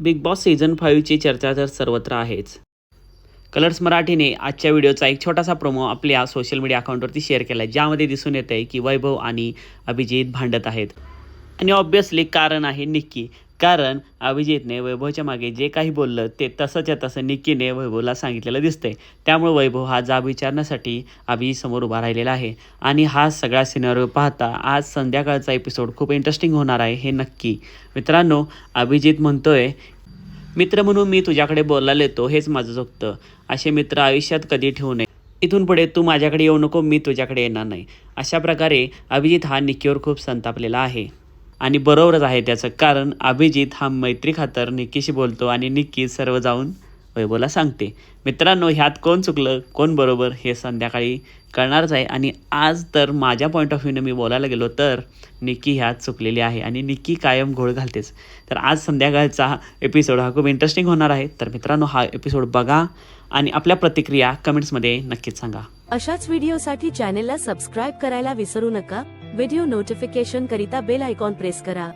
Big boss season फाईव्हची चर्चा तर सर्वत्र आहेच. कलर्स मराठीने आजच्या व्हिडिओचा एक छोटासा प्रोमो आपल्या सोशल मीडिया अकाउंटवरती शेअर केला आहे ज्यामध्ये दिसून येत आहे की वैभव आणि अभिजित भांडत आहेत. आणि ऑब्वियसली कारण आहे निक्की. कारण अभिजितने वैभवच्या मागे जे काही बोललं ते तसंच्या तसं निक्कीने वैभवला सांगितलेलं दिसतंय. त्यामुळे वैभव हा जाब विचारण्यासाठी अभिजितसमोर उभा राहिलेला आहे. आणि हा सगळा सिनेरिओ पाहता आज संध्याकाळचा एपिसोड खूप इंटरेस्टिंग होणार आहे हे नक्की. मित्रांनो अभिजित म्हणतोय मित्र म्हणून मी तुझ्याकडे बोलायला येतो हेच माझं चुकतं. असे मित्र आयुष्यात कधी ठेवू नये. इथून पुढे तू माझ्याकडे येऊ नको मी तुझ्याकडे येणार नाही. अशा प्रकारे अभिजित हा निक्कीवर खूप संतापलेला आहे. आणि बरोबरच आहे त्याचं. कारण अभिजित हा मैत्री खातर निक्कीशी बोलतो आणि निक्की सर्व जाऊन वैभवला सांगते मित्रांनो ह्यात कोण चुकलं कोण बरोबर हे संध्याकाळी कळणारच आहे. आणि आज तर माझ्या पॉईंट ऑफ व्ह्यूने मी बोलायला गेलो तर निक्की ह्यात चुकलेली आहे आणि निक्की कायम घोळ घालतेच. तर आज संध्याकाळचा एपिसोड हा खूप इंटरेस्टिंग होणार आहे. तर मित्रांनो हा एपिसोड बघा आणि आपल्या प्रतिक्रिया कमेंट्समध्ये नक्कीच सांगा. अशाच व्हिडिओसाठी चॅनेलला सबस्क्राईब करायला विसरू नका. व्हिडिओ नोटिफिकेशन करिता बेल आयकॉन प्रेस करा.